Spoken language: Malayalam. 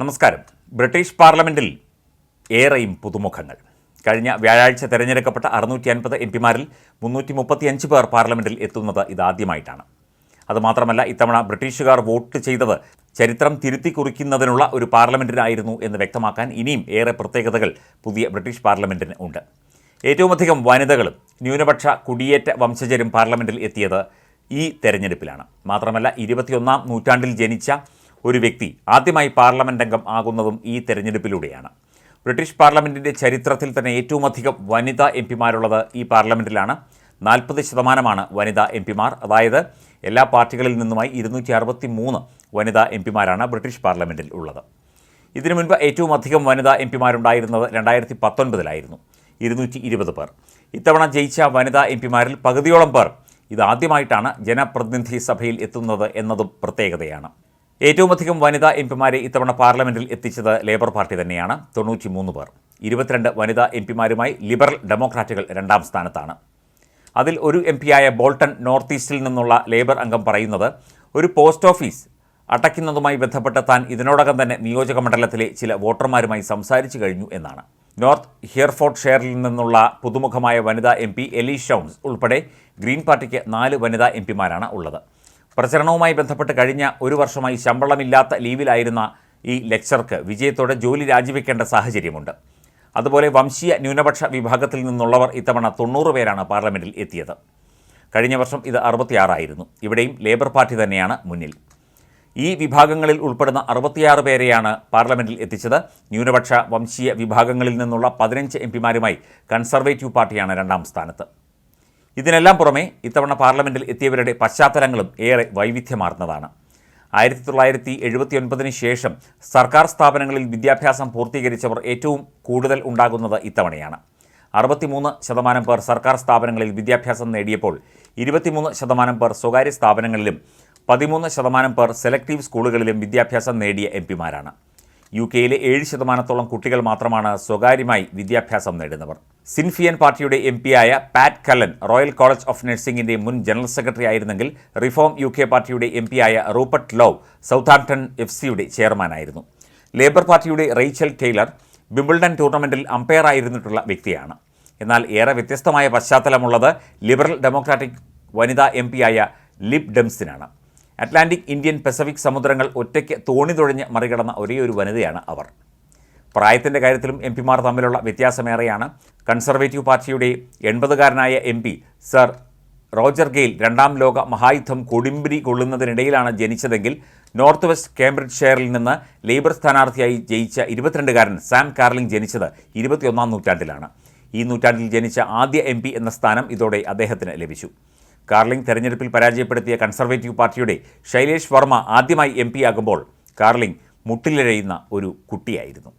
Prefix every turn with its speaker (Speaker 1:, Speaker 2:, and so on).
Speaker 1: നമസ്കാരം. ബ്രിട്ടീഷ് പാർലമെന്റിൽ ഏറെയും പുതുമുഖങ്ങൾ. കഴിഞ്ഞ വ്യാഴാഴ്ച തെരഞ്ഞെടുക്കപ്പെട്ട അറുന്നൂറ്റി അൻപത് എം പിമാരിൽ മുന്നൂറ്റി മുപ്പത്തിയഞ്ച് പേർ പാർലമെന്റിൽ എത്തുന്നത് ഇതാദ്യമായിട്ടാണ്. അതുമാത്രമല്ല ഇത്തവണ ബ്രിട്ടീഷുകാർ വോട്ട് ചെയ്തത് ചരിത്രം തിരുത്തി കുറിക്കുന്നതിനുള്ള ഒരു പാർലമെന്റിനായിരുന്നു എന്ന് വ്യക്തമാക്കാൻ ഇനിയും ഏറെ പ്രത്യേകതകൾ പുതിയ ബ്രിട്ടീഷ് പാർലമെന്റിന് ഉണ്ട്. ഏറ്റവുമധികം വനിതകളും ന്യൂനപക്ഷ കുടിയേറ്റ വംശജരും പാർലമെന്റിൽ എത്തിയത് ഈ തെരഞ്ഞെടുപ്പിലാണ്. മാത്രമല്ല ഇരുപത്തിയൊന്നാം നൂറ്റാണ്ടിൽ ജനിച്ച ഒരു വ്യക്തി ആദ്യമായി പാർലമെന്റ് അംഗം ആകുന്നതും ഈ തെരഞ്ഞെടുപ്പിലൂടെയാണ്. ബ്രിട്ടീഷ് പാർലമെന്റിന്റെ ചരിത്രത്തിൽ തന്നെ ഏറ്റവുമധികം വനിതാ എം പിമാരുള്ളത് ഈ പാർലമെന്റിലാണ് നാൽപ്പത് ശതമാനമാണ് വനിതാ എം പിമാർ. അതായത് എല്ലാ പാർട്ടികളിൽ നിന്നുമായി ഇരുന്നൂറ്റി അറുപത്തി മൂന്ന് വനിതാ എം പിമാരാണ് ബ്രിട്ടീഷ് പാർലമെന്റിൽ ഉള്ളത്. ഇതിനു മുൻപ് ഏറ്റവും അധികം വനിതാ എം പിമാരുണ്ടായിരുന്നത് രണ്ടായിരത്തി പത്തൊൻപതിലായിരുന്നു ഇരുന്നൂറ്റി ഇരുപത് പേർ. ഇത്തവണ ജയിച്ച വനിതാ എം പിമാരിൽ പകുതിയോളം പേർ ഇതാദ്യമായിട്ടാണ് ജനപ്രതിനിധി സഭയിൽ എത്തുന്നത് എന്നതും പ്രത്യേകതയാണ്. ഏറ്റവും അധികം വനിതാ എം പിമാരെ ഇത്തവണ പാർലമെന്റിൽ എത്തിച്ചത് ലേബർ പാർട്ടി തന്നെയാണ്. തൊണ്ണൂറ്റി മൂന്ന് പേർ. ഇരുപത്തിരണ്ട് വനിതാ എം പിമാരുമായി ലിബറൽ ഡെമോക്രാറ്റുകൾ രണ്ടാം സ്ഥാനത്താണ്. അതിൽ ഒരു എം പിയായ ബോൾട്ടൺ നോർത്ത് ഈസ്റ്റിൽ നിന്നുള്ള ലേബർ അംഗം പറയുന്നത് ഒരു പോസ്റ്റ് ഓഫീസ് അടയ്ക്കുന്നതുമായി ബന്ധപ്പെട്ട് താൻ ഇതിനോടകം തന്നെ നിയോജക മണ്ഡലത്തിലെ ചില വോട്ടർമാരുമായി സംസാരിച്ചു കഴിഞ്ഞു എന്നാണ്. നോർത്ത് ഹിയർഫോർഡ് ഷെയറിൽ നിന്നുള്ള പുതുമുഖമായ വനിതാ എം പി എലി ഷൗൺസ് ഉൾപ്പെടെ ഗ്രീൻ പാർട്ടിക്ക് നാല് വനിതാ എം പിമാരാണ് ഉള്ളത്. പ്രചരണവുമായി ബന്ധപ്പെട്ട് കഴിഞ്ഞ ഒരു വർഷമായി ശമ്പളമില്ലാത്ത ലീവിലായിരുന്ന ഈ ലെക്ചർക്ക് വിജയത്തോടെ ജോലി രാജിവെക്കേണ്ട സാഹചര്യമുണ്ട്. അതുപോലെ വംശീയ ന്യൂനപക്ഷ വിഭാഗത്തിൽ നിന്നുള്ളവർ ഇത്തവണ തൊണ്ണൂറ് പേരാണ് പാർലമെന്റിൽ എത്തിയത്. കഴിഞ്ഞ വർഷം ഇത് അറുപത്തിയാറായിരുന്നു. ഇവിടെയും ലേബർ പാർട്ടി തന്നെയാണ് മുന്നിൽ. ഈ വിഭാഗങ്ങളിൽ ഉൾപ്പെടുന്ന അറുപത്തിയാറ് പേരെയാണ് പാർലമെന്റിൽ എത്തിച്ചത്. ന്യൂനപക്ഷ വംശീയ വിഭാഗങ്ങളിൽ നിന്നുള്ള പതിനഞ്ച് എം പിമാരുമായി കൺസർവേറ്റീവ് പാർട്ടിയാണ് രണ്ടാം സ്ഥാനത്ത്. ഇതിനെല്ലാം പുറമെ ഇത്തവണ പാർലമെന്റിൽ എത്തിയവരുടെ പശ്ചാത്തലങ്ങളും ഏറെ വൈവിധ്യമാർന്നതാണ്. ആയിരത്തി തൊള്ളായിരത്തി എഴുപത്തിയൊൻപതിന് ശേഷം സർക്കാർ സ്ഥാപനങ്ങളിൽ വിദ്യാഭ്യാസം പൂർത്തീകരിച്ചവർ ഏറ്റവും കൂടുതൽ ഉണ്ടാകുന്നത് ഇത്തവണയാണ്. അറുപത്തിമൂന്ന് ശതമാനം പേർ സർക്കാർ സ്ഥാപനങ്ങളിൽ വിദ്യാഭ്യാസം നേടിയപ്പോൾ ഇരുപത്തിമൂന്ന് ശതമാനം പേർ സ്വകാര്യ സ്ഥാപനങ്ങളിലും പതിമൂന്ന് ശതമാനം പേർ സെലക്റ്റീവ് സ്കൂളുകളിലും വിദ്യാഭ്യാസം നേടിയ എം പിമാരാണ്. യു കെയിലെ ഏഴ് ശതമാനത്തോളം കുട്ടികൾ മാത്രമാണ് സ്വകാര്യമായി വിദ്യാഭ്യാസം നേടുന്നവർ. സിൻഫിയൻ പാർട്ടിയുടെ M പിയായ Pat Cullen Royal college of നഴ്സിംഗിന്റെ മുൻ ജനറൽ സെക്രട്ടറി ആയിരുന്നെങ്കിൽ റിഫോം യു കെ പാർട്ടിയുടെ എം പിയായ റൂപ്പർട്ട് ലോവ് സൗത്താംപ്ടൺ എഫ് സിയുടെ ചെയർമാനായിരുന്നു. ലേബർ പാർട്ടിയുടെ റെയ്ച്ചൽ ടെയ്ലർ ബിംബിൾഡൺ ടൂർണമെന്റിൽ അമ്പയർ ആയിരുന്നിട്ടുള്ള വ്യക്തിയാണ്. എന്നാൽ ഏറെ വ്യത്യസ്തമായ പശ്ചാത്തലമുള്ളത് ലിബറൽ ഡെമോക്രാറ്റിക് വനിതാ എം പിയായ ലിബ് ഡെംസിനാണ്. അറ്റ്ലാന്റിക് ഇന്ത്യൻ പസഫിക് സമുദ്രങ്ങൾ ഒറ്റയ്ക്ക് തോണി തുഴഞ്ഞ് മറികടന്ന ഒരേയൊരു വനിതയാണ് അവർ. പ്രായത്തിന്റെ കാര്യത്തിലും എം പിമാർ തമ്മിലുള്ള വ്യത്യാസമേറെയാണ്. കൺസർവേറ്റീവ് പാർട്ടിയുടെ എൺപതുകാരനായ M P sir Roger Gale രണ്ടാം ലോക മഹായുദ്ധം കൊടുമ്പിരി കൊള്ളുന്നതിനിടയിലാണ് ജനിച്ചതെങ്കിൽ നോർത്ത് വെസ്റ്റ് കേംബ്രിഡ്ജ് ഷെയറിൽ നിന്ന് ലേബർ സ്ഥാനാർത്ഥിയായി ജയിച്ച ഇരുപത്തിരണ്ടുകാരൻ സാം കാർലിംഗ് ജനിച്ചത് ഇരുപത്തിയൊന്നാം നൂറ്റാണ്ടിലാണ്. ഈ നൂറ്റാണ്ടിൽ ജനിച്ച ആദ്യ എം എന്ന സ്ഥാനം ഇതോടെ അദ്ദേഹത്തിന് ലഭിച്ചു. കാർലിംഗ് തെരഞ്ഞെടുപ്പിൽ പരാജയപ്പെടുത്തിയ കൺസർവേറ്റീവ് പാർട്ടിയുടെ ശൈലേഷ് വർമ്മ ആദ്യമായി എം ആകുമ്പോൾ കാർലിംഗ് മുട്ടിലിഴയുന്ന ഒരു കുട്ടിയായിരുന്നു.